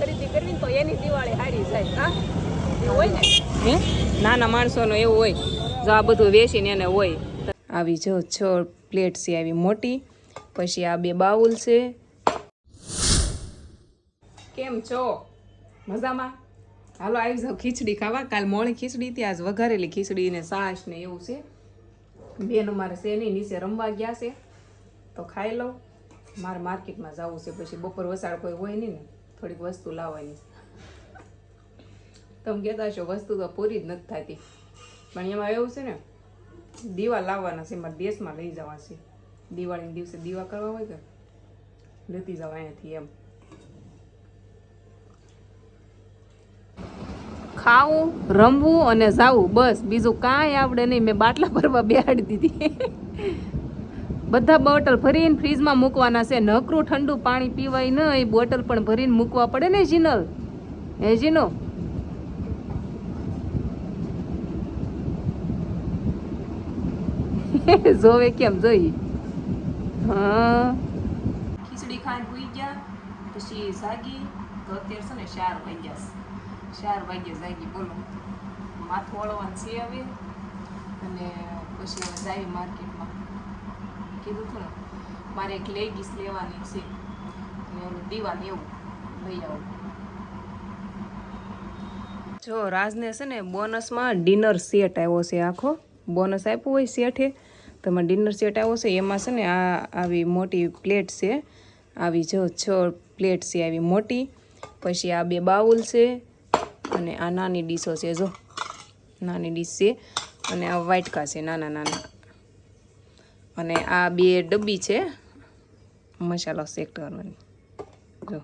ખરીદી કરવી તો એની દિવાળી હારી જાય હા? એવું હોય ને? હે? નાના માણસોનો એવું હોય. જો આ બધું વેચીને એને હોય. આવી જો છ પ્લેટ છે આવી મોટી. પછી આ બે બાઉલ છે. કેમ છો? મજામાં? હાલો આવી જાઓ ખીચડી ખાવા. કાલ મોળી ખીચડી હતી આજ વઘારેલી ખીચડી ને સાસ ને એવું છે. બેનો મારે છે નહીં નીચે રમવા ગયા છે. તો ખાઈ લઉં. મારે માર્કેટમાં જવું છે પછી બપોર વસાડ કોઈ હોય નહીં ને. થોડીક વસ્તુ લાવવાની. તમે કહેતા છો વસ્તુ તો પૂરી જ નથી થતી. પણ એમાં એવું છે ને દીવા લાવવાના છે, મારા દેશમાં લઈ જવા છે. દિવાળીના દિવસે દીવા કરવા હોય કે લેતી જવા અહીંયાથી એમ. ખાવું, રમવું અને જાવું, બસ. બીજું કાંઈ આવડે નહીં. મેં બાટલા ભરવા બેહાડી દીધી. બધા બોટલ ભરીને ફ્રીજમાં મૂકવાના છે. નકરું ઠંડુ પાણી પીવાય ન, એ બોટલ પણ ભરીને મૂકવા પડે ને જીનલ. હે જીનો? જોવે કેમ જોઈ? હા. ખીચડી ખાઈને ભૂઈ ગયા, પછી જાગી, તો અત્યારે છે ને ચાર વાગ્યા. ચાર વાગ્યા જાગી, બોલો. માથું વળવાનું છે હવે. અને પછી હવે જાય માર્કેટમાં. કીધું હતું ને, મારે એક લેગીસ લેવાની છે. અને ઓલું દીવાન એવું લઈ આવું. જો, રાજને છે ને બોનસમાં ડિનર સેટ આવ્યો છે આખો. બોનસ આપ્યું હોય સેઠે તમારે ડિનર સેટ આવ્યો છે. એમાં છે ને આ આવી મોટી પ્લેટ છે. આવી જો છ પ્લેટ છે આવી મોટી. પછી આ બે બાઉલ છે અને આ નાની ડીશો છે. જો, નાની ડીશ છે અને આ વાટકા છે, નાના નાના. અને આ બે ડબ્બી છે. મસાલો સેટ કરવાની. જો.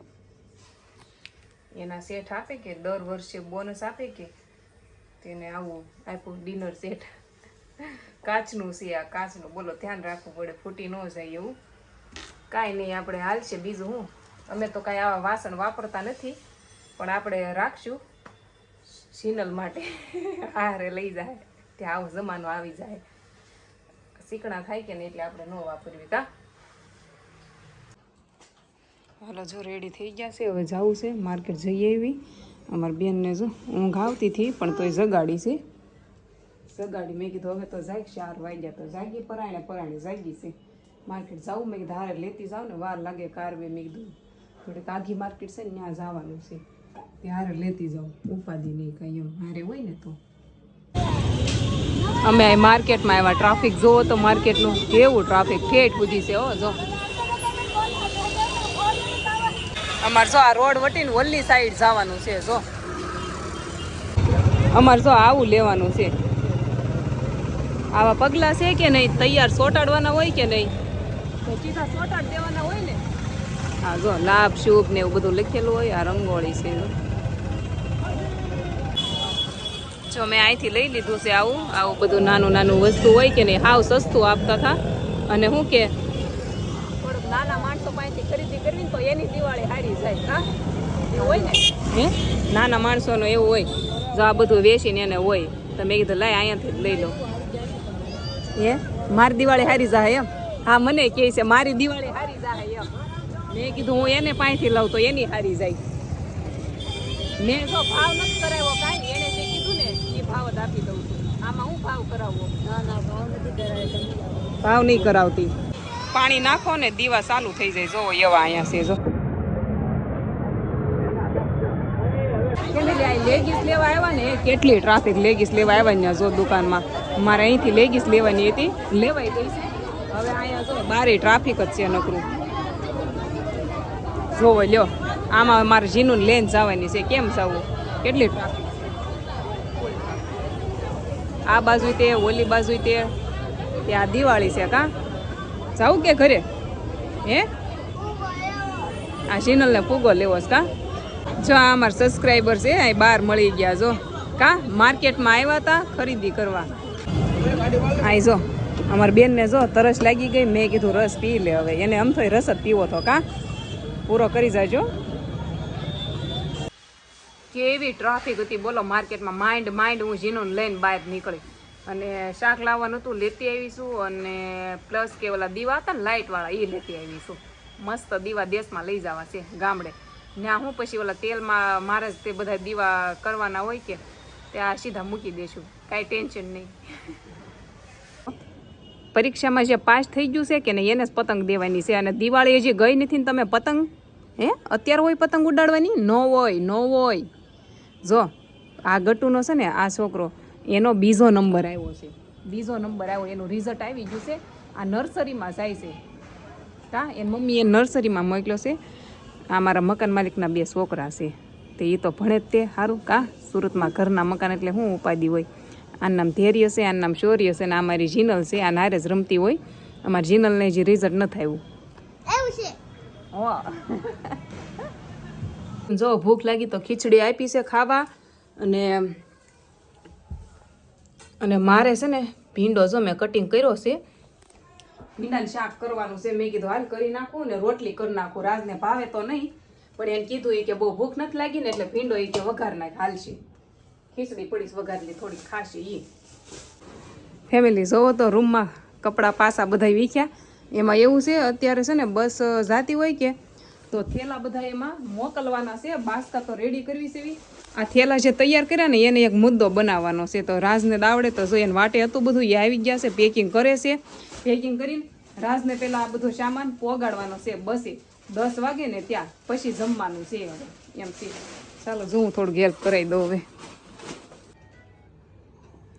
એના સેટ આપે કે, દર વર્ષે બોનસ આપે કે? તેને આવું આપ્યું ડિનર સેટ કાચનું છે આ, કાચનું. બોલો, ધ્યાન રાખવું પડે, ફૂટી ન જાય એવું. કાંઈ નહીં, આપણે હાલશે બીજું હું. અમે તો કાંઈ આવા વાસણ વાપરતા નથી, પણ આપણે રાખશું. સિનલ માટે. હારે લઈ જાય. ત્યાં આવો જમાનો આવી જાય. શીકણા થાય કે નહીં એટલે આપણે ન વાપરવી કા? હાલો, જો રેડી થઈ ગયા છે, હવે જવું છે માર્કેટ જઈએ એવી અમારી બેનને જો ઊંઘ આવતી હતી, પણ તોય જગાડી છે. જગાડી, મેં કીધું હવે તો જાય, ચાર વાગ્યા તો જાગી પરાણે પરાણે જાગી છે. માર્કેટ જાવું, મેં કીધું હારે લેતી જાઉં ને, વાર લાગે કારવે, મેં કીધું. થોડીક આઘી માર્કેટ છે ને, ત્યાં જવાનું છે. ત્યાં હારે લેતી જાઉં, ઉપાધિ નહીં કંઈ એમ. હારે હોય ને તો. અમે અહીં માર્કેટમાં આવ્યા. ટ્રાફિક જોવો તો માર્કેટનું કેવું ટ્રાફિક ઠેઠ સુધી છે હો જો. અમારે જો આ રોડ વટીને ઓલી સાઈડ જવાનું છે જો. અમારે જો આવું લેવાનું છે. આવા પગલા છે કે નહીં? તૈયાર સોટાડવાના હોય કે નહીં? સીધા સોટાડ દેવાના હોય ને. હા જો લાભ શુભ ને એવું બધું લખેલું હોય આ રંગોળી છે જો. મેં અહીંથી લઈ લીધું છે આવું. આવું બધું નાનું નાનું વસ્તુ હોય કે નહીં હાવ સસ્તું આપતા હતા. અને શું કે થોડુંક નાના માણસો પાસેથી ખરીદી કરવી તો એની દિવાળી હારી જાય. હા? હોય ને? હે? નાના માણસોનો એવું હોય. જો આ બધું વેચીને એને હોય તો મેં કીધું લાય અહીંયાથી જ લઈ લો. હે? મારી દિવાળી હારી જાય એમ? હા મને કહે છે મારી દિવાળી હારી જાય એમ. મેં કીધું હું એને પાસેથી લઉં તો એની હારી જાય. મેં જો ભાવ નથી કરાવ્યો કાંઈ એને એ ભાવ જ આપી દઉં છું. આમાં હું ભાવ કરાવવો? ના ના ભાવ નથી કરાવ્યો ભાવ નહીં કરાવતી. પાણી નાખો ને દીવા ચાલુ થઈ જાય. જો એવા અહીંયા છે જો. લેગીસ લેવા આવ્યા ને કેટલી ટ્રાફિક લેગીસ લેવા આવ્યા ને જો દુકાનમાં. મારે અહીંથી લેગીસ લેવાની હતી. લેવાઈ ગઈ છે. હવે અહીંયા જો બારે ટ્રાફિક જ છે નકરું. જોવો લ્યો. આમાં મારે જીનું લેન જવાની છે. કેમ જવું? કેટલી ટ્રાફિક આ બાજુ તે, ઓલી બાજુ તે. ત્યાં દિવાળી છે કા? જાવું કે ઘરે? હે? આ શિનલને ફૂગો લેવો છે કા? જો આ અમારા સબસ્ક્રાઈબર છે, અહીં બહાર મળી ગયા જો. કા? માર્કેટમાં આવ્યા હતા ખરીદી કરવા. આઈ જો, અમારી બેનને જો તરસ લાગી ગઈ, મેં કીધું રસ પી લે હવે. એને આમ થોય રસ જ પીવો તો કા? પૂરો કરી જાજો. કેવી ટ્રાફિક હતી બોલો માર્કેટમાં? માઇન્ડ માઇન્ડ હું જીનું લઈને બહાર નીકળી. અને શાક લાવવાનું હતું લેતી આવીશું અને પ્લસ કે ઓલા દીવા હતા ને લાઇટવાળા એ લેતી આવીશું. મસ્ત દીવા દેશમાં લઈ જવા છે, ગામડે. ને હું પછી ઓલા તેલમાં, મારે તે બધા દીવા કરવાના હોય કે ત્યાં સીધા મૂકી દેશું. કાંઈ ટેન્શન નહીં. પરીક્ષામાં જે પાસ થઈ ગયું છે કે નહીં, એને જ પતંગ દેવાની છે. અને દિવાળી હજી ગઈ નથી ને, તમે પતંગ, હે? અત્યારે હોય પતંગ ઉડાડવાની? ન હોય ન હોય. જો આ ગટુનો છે ને આ છોકરો એનો બીજો નંબર આવ્યો છે. બીજો નંબર આવ્યો એનું રિઝલ્ટ આવી ગયું છે. આ નર્સરીમાં જાય છે. કા એની મમ્મીએ નર્સરીમાં મોકલ્યો છે. આ મારા મકાન માલિકના બે છોકરા છે. તે એ તો ભણે જ તે સારું કા? સુરતમાં ઘરના મકાન એટલે શું ઉપાધિ હોય. આનું નામ ધૈર્ય છે આનું નામ શૌર્ય છે અને આ મારી જીનલ છે આ નારે જ રમતી હોય. અમારી જીનલને જે રિઝલ્ટ ન આવ્યું. છે? છે જો ભૂખ લાગી તો ખીચડી આપી છે ખાવા. અને અને મારે છે ને ભીંડો જો મેં કટિંગ કર્યો છે. ભીંડાનું શાક કરવાનું છે. મેં કીધું, હાલ કરી નાખું ને રોટલી કરી નાખું. રાજને ભાવે તો નહીં, પણ એને કીધું એ કે બહુ ભૂખ નથી લાગી ને એટલે ભીંડો એ કે વઘાર નાખ. હાલશે ખીચડી પડીશ વઘારલી થોડી ખાશે એ ફેમિલી જોવો તો રૂમમાં કપડાં પાસા બધા વીખ્યા. એમાં એવું છે, અત્યારે છે ને બસ જાતી હોય કે તો થેલા બધા એમાં મોકલવાના છે. બાસકા તો રેડી કરવી છે. આ થેલા જે તૈયાર કર્યા ને એને એક મુદ્દો બનાવવાનો છે. તો રાજને દાવડે તો જોઈએ વાટે હતું બધું એ આવી ગયા છે પેકિંગ કરે છે. પેકિંગ કરીને રાજને પહેલાં આ બધો સામાન પોગાડવાનો છે બસે. દસ વાગે ને ત્યાં પછી જમવાનું છે હવે એમ છે. ચાલો જો હું થોડુંક હેલ્પ કરાવી દઉં હવે.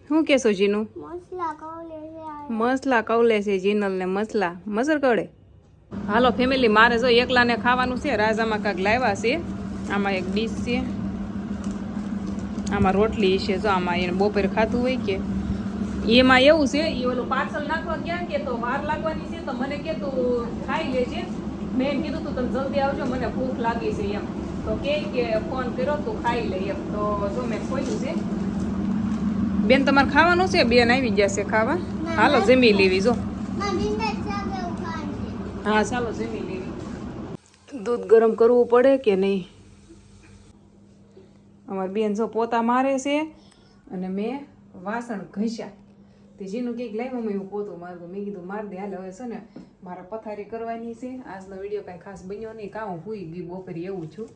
શું કેશો જીનું? મસલા કવલે છે મસલા કવલે છે જીનલ ને મસલા. મસર કવડે? હાલો ફેમિલી મારે જો એકલાને ખાવાનું છે રાજામાં કાંક લાવ્યા છે. આમાં એક ડીશ છે. આમાં રોટલી છે જો આમાં એને બપોરે ખાધું હોય કે. એમાં એવું છે એ ઓલું પાર્સલ નાખવા ગયા કે તો વાર લાગવાની છે તો મને કે તું ખાઈ લેજે. મેં એમ કીધું તું તમે જલ્દી આવજો મને ભૂખ લાગી છે એમ. તો કે કે ફોન કર્યો તું ખાઈ લે એમ. તો જો મેં ખોલ્યું છે. બેન તમારે ખાવાનું છે? બેન આવી ગયા છે ખાવા? હાલો જમી લેવી જો માં ભીંડા શાક એવું ખાવાનું છે હા, ચાલો જમી લેવી દૂધ ગરમ કરવું પડે કે નહીં? અમારી બેન જો પોતા મારે છે અને મેં વાસણ ઘસ્યા. તે જેનું કંઈક લાવ્યું મેં, એવું પોતું મારું મેં કીધું, માર દે, હાલે હવે છે ને મારે પથારી કરવાની છે. આજનો વીડિયો કાંઈ ખાસ બન્યો નહીં. કાં હું હુઈ ગઈ બપોરે એવું છું.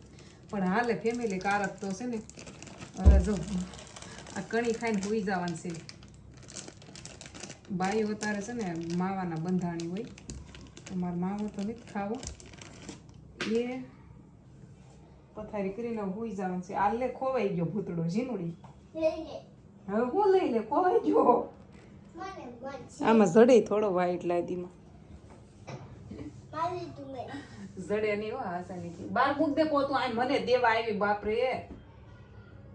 પણ હાલે ફેમિલી કારક તો છે ને. હવે જો, આ કણી ખાઈને હુઈ જવાનું છે. બાઈ અત્યારે છે ને માવાના બંધાણી હોય. અમારે માવો તો નથી ખાવો. એ પથારી કરીને હુઈ જવાનું છે. આ લે ખોવાઈ ગયો ભૂતડો, ઝીનુડી. હવે હું લઈ લે? ખોવાઈ ગયો. આમાં જડે થોડો વાઈટ લાદીમાં મારી જડે નહીં હો આસાનીથી બાર મૂક દે પોતું આ મને દેવા આવી, બાપરે.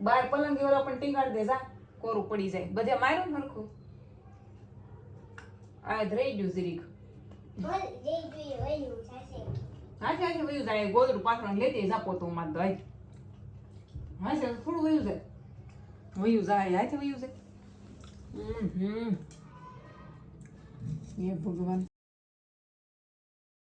બાર પલંગી એવડા પણ ટીંગાડ દે, જા. કોરું પડી જાય. બધે માર્યું હરખું. આ રહી ગયું જરીક જે જોઈએ વયું જાય ગોદરું પાથરણ લેતી જાપો તો માર દઈ. હા છે થોડું વયું જાય. વયું જાય, હાથે વયું જાય. હમ હમ. એ ભગવાન.